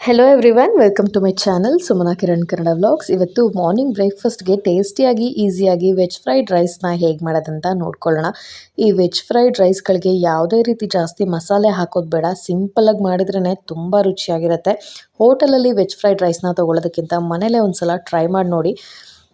Hello everyone welcome to my channel Sumana Kiran Kannada vlogs ಇವತ್ತು morning ಬ್ರೇಕ್ಫಾಸ್ಟ್ಗೆ ಟೇಸ್ಟಿಯಾಗಿ ಈಸಿಯಾಗಿ ವೆಜ್ ಫ್ರೈಡ್ ರೈಸ್ನ ಹೇಗೆ ಮಾಡೋದಂತ ನೋಡ್ಕೊಳ್ಳೋಣ. ಈ ವೆಜ್ ಫ್ರೈಡ್ ರೈಸ್ಗಳಿಗೆ ಯಾವುದೇ ರೀತಿ ಜಾಸ್ತಿ ಮಸಾಲೆ ಹಾಕೋದು ಬೇಡ. ಸಿಂಪಲಾಗಿ ಮಾಡಿದ್ರೇ ತುಂಬ ರುಚಿಯಾಗಿರುತ್ತೆ. ಹೋಟೆಲಲ್ಲಿ ವೆಜ್ ಫ್ರೈಡ್ ರೈಸ್ನ ತೊಗೊಳೋದಕ್ಕಿಂತ ಮನೇಲೇ ಒಂದು ಸಲ ಟ್ರೈ ಮಾಡಿ ನೋಡಿ.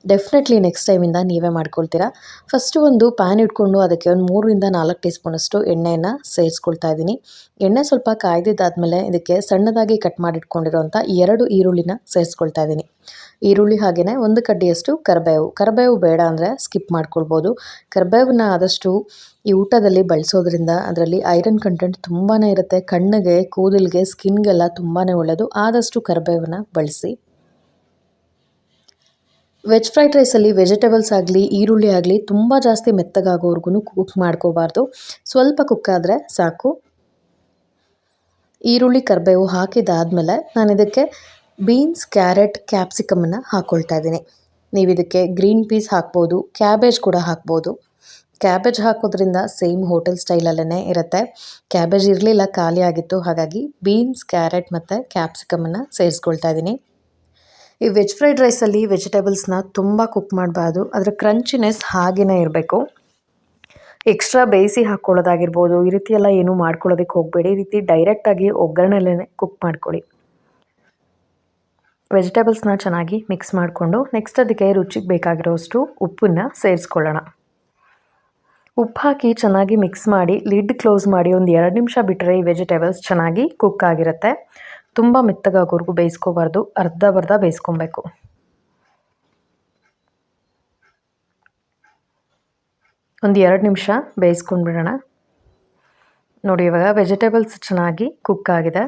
ಡೆಫಿನೆಟ್ಲಿ ನೆಕ್ಸ್ಟ್ ಟೈಮಿಂದ ನೀವೇ ಮಾಡ್ಕೊಳ್ತೀರಾ? ಫಸ್ಟು ಒಂದು ಪ್ಯಾನ್ ಇಟ್ಕೊಂಡು ಅದಕ್ಕೆ ಒಂದು ಮೂರರಿಂದ ನಾಲ್ಕು ಟೀ ಸ್ಪೂನಷ್ಟು ಎಣ್ಣೆಯನ್ನು ಸೇರಿಸ್ಕೊಳ್ತಾ ಇದ್ದೀನಿ ಎಣ್ಣೆ ಸ್ವಲ್ಪ ಕಾಯ್ದಿದ್ದಾದಮೇಲೆ ಇದಕ್ಕೆ ಸಣ್ಣದಾಗಿ ಕಟ್ ಮಾಡಿಟ್ಕೊಂಡಿರೋಂಥ ಎರಡು ಈರುಳ್ಳಿನ ಸೇರಿಸ್ಕೊಳ್ತಾ ಇದ್ದೀನಿ ಈರುಳ್ಳಿ ಹಾಗೆಯೇ ಒಂದು ಕಡ್ಡಿಯಷ್ಟು ಕರಿಬೇವು. ಕರಿಬೇವು ಬೇಡ ಅಂದರೆ ಸ್ಕಿಪ್ ಮಾಡ್ಕೊಳ್ಬೋದು. ಕರಿಬೇವನ್ನ ಆದಷ್ಟು ಈ ಊಟದಲ್ಲಿ ಬಳಸೋದ್ರಿಂದ ಅದರಲ್ಲಿ ಐರನ್ ಕಂಟೆಂಟ್ ತುಂಬಾ ಇರುತ್ತೆ. ಕಣ್ಣಿಗೆ, ಕೂದಲಿಗೆ ಸ್ಕಿನ್ಗೆಲ್ಲ ತುಂಬಾ ಒಳ್ಳೆಯದು ಆದಷ್ಟು ಕರಿಬೇವನ್ನ ಬಳಸಿ. ವೆಜ್ ಫ್ರೈಡ್ ರೈಸಲ್ಲಿ ವೆಜಿಟೇಬಲ್ಸ್ ಆಗಲಿ, ಈರುಳ್ಳಿ ಆಗಲಿ ತುಂಬ ಜಾಸ್ತಿ ಮೆತ್ತಗಾಗೋವರೆಗೂ ಕುಕ್ ಮಾಡ್ಕೋಬಾರ್ದು. ಸ್ವಲ್ಪ ಕುಕ್ ಆದರೆ ಸಾಕು. ಈರುಳ್ಳಿ, ಕರಿಬೇವು ಹಾಕಿದಾದಮೇಲೆ ನಾನು ಇದಕ್ಕೆ ಬೀನ್ಸ್ ಕ್ಯಾರೆಟ್ ಕ್ಯಾಪ್ಸಿಕಮನ್ನು ಹಾಕ್ಕೊಳ್ತಾ ಇದ್ದೀನಿ. ನೀವು ಇದಕ್ಕೆ ಗ್ರೀನ್ ಪೀಸ್ ಹಾಕ್ಬೋದು ಕ್ಯಾಬೇಜ್ ಕೂಡ ಹಾಕ್ಬೋದು. ಕ್ಯಾಬೇಜ್ ಹಾಕೋದ್ರಿಂದ ಸೇಮ್ ಹೋಟೆಲ್ ಸ್ಟೈಲಲ್ಲೇ ಇರುತ್ತೆ. ಕ್ಯಾಬೇಜ್ ಇರಲಿಲ್ಲ, ಖಾಲಿ ಆಗಿತ್ತು. ಹಾಗಾಗಿ ಬೀನ್ಸ್ ಕ್ಯಾರೆಟ್ ಮತ್ತು ಕ್ಯಾಪ್ಸಿಕಮನ್ನು ಸೇರಿಸ್ಕೊಳ್ತಾ ಇದ್ದೀನಿ. ಈ ವೆಜ್ ಫ್ರೈಡ್ ರೈಸಲ್ಲಿ ವೆಜಿಟೇಬಲ್ಸ್ನ ತುಂಬ ಕುಕ್ ಮಾಡಬಾರ್ದು. ಅದರ ಕ್ರಂಚಿನೆಸ್ ಹಾಗೆಯೇ ಇರಬೇಕು. ಎಕ್ಸ್ಟ್ರಾ ಬೇಯಿಸಿ ಹಾಕ್ಕೊಳ್ಳೋದಾಗಿರ್ಬೋದು ಈ ರೀತಿ ಎಲ್ಲ ಏನೂ ಮಾಡ್ಕೊಳ್ಳೋದಕ್ಕೆ ಹೋಗಬೇಡಿ. ಈ ರೀತಿ ಡೈರೆಕ್ಟಾಗಿ ಒಗ್ಗರಣೆಲೇ ಕುಕ್ ಮಾಡ್ಕೊಳ್ಳಿ. ವೆಜಿಟೇಬಲ್ಸ್ನ ಚೆನ್ನಾಗಿ ಮಿಕ್ಸ್ ಮಾಡಿಕೊಂಡು ನೆಕ್ಸ್ಟ್ ಅದಕ್ಕೆ ರುಚಿಗೆ ಬೇಕಾಗಿರೋಷ್ಟು ಉಪ್ಪನ್ನು ಸೇರಿಸ್ಕೊಳ್ಳೋಣ. ಉಪ್ಪು ಹಾಕಿ ಚೆನ್ನಾಗಿ ಮಿಕ್ಸ್ ಮಾಡಿ ಲಿಡ್ ಕ್ಲೋಸ್ ಮಾಡಿ ಒಂದು ಎರಡು ನಿಮಿಷ ಬಿಟ್ಟರೆ ಈ ವೆಜಿಟೇಬಲ್ಸ್ ಚೆನ್ನಾಗಿ ಕುಕ್ ಆಗಿರುತ್ತೆ. ತುಂಬ ಮೆತ್ತಗಾಗೋವರೆಗೂ ಬೇಯಿಸ್ಕೋಬಾರ್ದು. ಅರ್ಧ ಬರ್ಧ ಬೇಯಿಸ್ಕೊಬೇಕು. ಒಂದು ಎರಡು ನಿಮಿಷ ಬೇಯಿಸ್ಕೊಂಡ್ಬಿಡೋಣ. ನೋಡಿ, ಇವಾಗ ವೆಜಿಟೇಬಲ್ಸ್ ಚೆನ್ನಾಗಿ ಕುಕ್ ಆಗಿದೆ.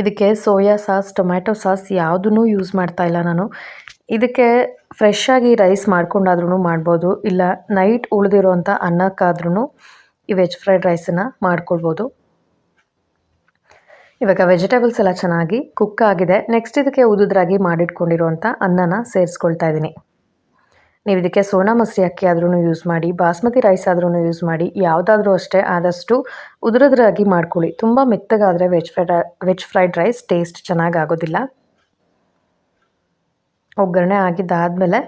ಇದಕ್ಕೆ ಸೋಯಾ ಸಾಸ್, ಟೊಮ್ಯಾಟೊ ಸಾಸ್ ಯಾವುದೂ ಯೂಸ್ ಮಾಡ್ತಾ ಇಲ್ಲ ನಾನು. ಇದಕ್ಕೆ ಫ್ರೆಶ್ ಆಗಿ ರೈಸ್ ಮಾಡ್ಕೊಂಡಾದ್ರೂ ಮಾಡ್ಬೋದು. ಇಲ್ಲ ನೈಟ್ ಉಳಿದಿರೋಂಥ ಅನ್ನಕ್ಕಾದ್ರೂ ಈ ವೆಜ್ ಫ್ರೈಡ್ ರೈಸನ್ನು ಮಾಡ್ಕೊಳ್ಬೋದು. ಇವಾಗ ವೆಜಿಟೇಬಲ್ಸ್ ಎಲ್ಲ ಚೆನ್ನಾಗಿ ಕುಕ್ ಆಗಿದೆ. ನೆಕ್ಸ್ಟ್ ಇದಕ್ಕೆ ಉದುದ್ರಾಗಿ ಮಾಡಿಟ್ಕೊಂಡಿರುವಂಥ ಅನ್ನನ ಸೇರಿಸ್ಕೊಳ್ತಾ ಇದ್ದೀನಿ. ನೀವು ಇದಕ್ಕೆ ಸೋನಾ ಮಸರಿ ಅಕ್ಕಿ ಆದ್ರೂ ಯೂಸ್ ಮಾಡಿ, ಬಾಸ್ಮತಿ ರೈಸ್ ಆದ್ರೂ ಯೂಸ್ ಮಾಡಿ, ಯಾವುದಾದ್ರೂ ಅಷ್ಟೇ ಆದಷ್ಟು ಉದುರದ್ರಾಗಿ ಮಾಡ್ಕೊಳ್ಳಿ. ತುಂಬ ಮೆತ್ತಗಾದರೆ veg fried veg fried rice taste ಚೆನ್ನಾಗಿ ಆಗೋದಿಲ್ಲ. ಒಗ್ಗರಣೆ ಆಗಿದ್ದಾದಮೇಲೆ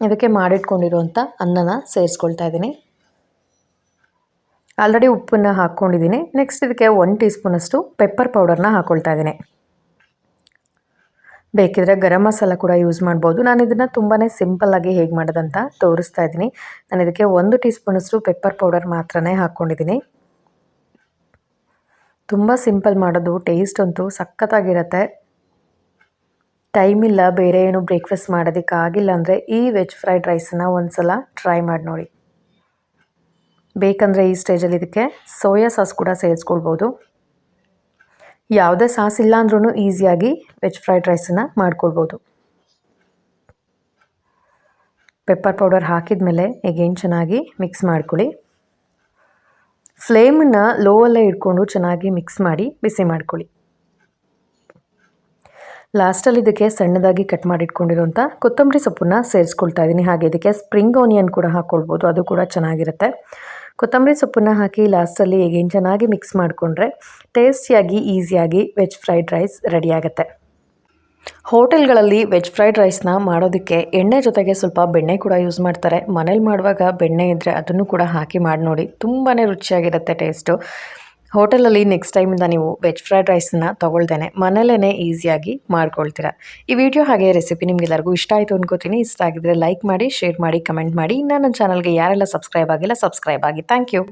ಇದಕ್ಕೆ ಮಾಡಿಟ್ಕೊಂಡಿರುವಂಥ ಅನ್ನನ ಸೇರಿಸ್ಕೊಳ್ತಾ ಇದ್ದೀನಿ. ಆಲ್ರೆಡಿ ಉಪ್ಪನ್ನು ಹಾಕ್ಕೊಂಡಿದ್ದೀನಿ. ನೆಕ್ಸ್ಟ್ ಇದಕ್ಕೆ ಒನ್ ಟೀ ಸ್ಪೂನಷ್ಟು ಪೆಪ್ಪರ್ ಪೌಡರ್ನ ಹಾಕ್ಕೊಳ್ತಾ ಇದ್ದೀನಿ. ಬೇಕಿದ್ರೆ ಗರಂ ಮಸಾಲ ಕೂಡ ಯೂಸ್ ಮಾಡ್ಬೋದು. ನಾನು ಇದನ್ನು ತುಂಬಾ ಸಿಂಪಲ್ಲಾಗಿ ಹೇಗೆ ಮಾಡೋದಂತ ತೋರಿಸ್ತಾ ಇದ್ದೀನಿ. ನಾನು ಇದಕ್ಕೆ ಒಂದು ಟೀ ಸ್ಪೂನಷ್ಟು ಪೆಪ್ಪರ್ ಪೌಡರ್ ಮಾತ್ರನೇ ಹಾಕ್ಕೊಂಡಿದ್ದೀನಿ. ತುಂಬ ಸಿಂಪಲ್ ಮಾಡೋದು ಟೇಸ್ಟ್ ಅಂತೂ ಸಖತ್ತಾಗಿರುತ್ತೆ. ಟೈಮ್ ಇಲ್ಲ, ಬೇರೆ ಏನು ಬ್ರೇಕ್ಫಾಸ್ಟ್ ಮಾಡೋದಕ್ಕಾಗಿಲ್ಲ ಅಂದರೆ ಈ ವೆಜ್ ಫ್ರೈಡ್ ರೈಸನ್ನು ಒಂದು ಸಲ ಟ್ರೈ ಮಾಡಿ ನೋಡಿ. ಬೇಕಂದರೆ ಈ ಸ್ಟೇಜಲ್ಲಿ ಇದಕ್ಕೆ ಸೋಯಾ ಸಾಸ್ ಕೂಡ ಸೇರಿಸ್ಕೊಳ್ಬೋದು. ಯಾವುದೇ ಸಾಸ್ ಇಲ್ಲ ಅಂದ್ರೂ ಈಸಿಯಾಗಿ ವೆಜ್ ಫ್ರೈಡ್ ರೈಸನ್ನು ಮಾಡ್ಕೊಳ್ಬೋದು. ಪೆಪ್ಪರ್ ಪೌಡರ್ ಹಾಕಿದ ಮೇಲೆ ಎಗೇನ್ ಚೆನ್ನಾಗಿ ಮಿಕ್ಸ್ ಮಾಡ್ಕೊಳ್ಳಿ. ಫ್ಲೇಮನ್ನು ಲೋವಲ್ಲೇ ಇಟ್ಕೊಂಡು ಚೆನ್ನಾಗಿ ಮಿಕ್ಸ್ ಮಾಡಿ ಬಿಸಿ ಮಾಡ್ಕೊಳ್ಳಿ. ಲಾಸ್ಟಲ್ಲಿ ಇದಕ್ಕೆ ಸಣ್ಣದಾಗಿ ಕಟ್ ಮಾಡಿಟ್ಕೊಂಡಿರುವಂಥ ಕೊತ್ತಂಬರಿ ಸೊಪ್ಪನ್ನು ಸೇರಿಸ್ಕೊಳ್ತಾ ಇದ್ದೀನಿ. ಹಾಗೆ ಇದಕ್ಕೆ ಸ್ಪ್ರಿಂಗ್ ಆನಿಯನ್ ಕೂಡ ಹಾಕ್ಕೊಳ್ಬೋದು. ಅದು ಕೂಡ ಚೆನ್ನಾಗಿರುತ್ತೆ. ಕೊತ್ತಂಬರಿ ಸೊಪ್ಪನ್ನು ಹಾಕಿ ಲಾಸ್ಟಲ್ಲಿ ಹೇಗೇನು ಚೆನ್ನಾಗಿ ಮಿಕ್ಸ್ ಮಾಡಿಕೊಂಡ್ರೆ ಟೇಸ್ಟಿಯಾಗಿ ಈಸಿಯಾಗಿ ವೆಜ್ ಫ್ರೈಡ್ ರೈಸ್ ರೆಡಿಯಾಗುತ್ತೆ ಹೋಟೆಲ್ಗಳಲ್ಲಿ ವೆಜ್ ಫ್ರೈಡ್ ರೈಸ್ನ ಮಾಡೋದಕ್ಕೆ ಎಣ್ಣೆ ಜೊತೆಗೆ ಸ್ವಲ್ಪ ಬೆಣ್ಣೆ ಕೂಡ ಯೂಸ್ ಮಾಡ್ತಾರೆ. ಮನೇಲಿ ಮಾಡುವಾಗ ಬೆಣ್ಣೆ ಇದ್ದರೆ ಅದನ್ನು ಕೂಡ ಹಾಕಿ ಮಾಡಿ ನೋಡಿ ತುಂಬಾ ರುಚಿಯಾಗಿರುತ್ತೆ ಟೇಸ್ಟು ಹೋಟೆಲಲ್ಲಿ ನೆಕ್ಸ್ಟ್ ಟೈಮಿಂದ ನೀವು ವೆಜ್ ಫ್ರೈಡ್ ರೈಸನ್ನ ತೊಗೊಳ್ದೇನೆ. ಮನೇಲೇ ಈಸಿಯಾಗಿ ಮಾಡ್ಕೊಳ್ತೀರಾ. ಈ ವಿಡಿಯೋ ಹಾಗೆ ರೆಸಿಪಿ ನಿಮಗೆಲ್ಲರಿಗೂ ಇಷ್ಟ ಆಯಿತು ಅನ್ಕೋತೀನಿ. ಇಷ್ಟ ಆಗಿದ್ರೆ ಲೈಕ್ ಮಾಡಿ ಶೇರ್ ಮಾಡಿ ಕಮೆಂಟ್ ಮಾಡಿ. ನನ್ನ ಚಾನಲ್ಗೆ ಯಾರೆಲ್ಲ ಸಬ್ಸ್ಕ್ರೈಬ್ ಆಗಿಲ್ಲ ಸಬ್ಸ್ಕ್ರೈಬ್ ಆಗಿ. Thank you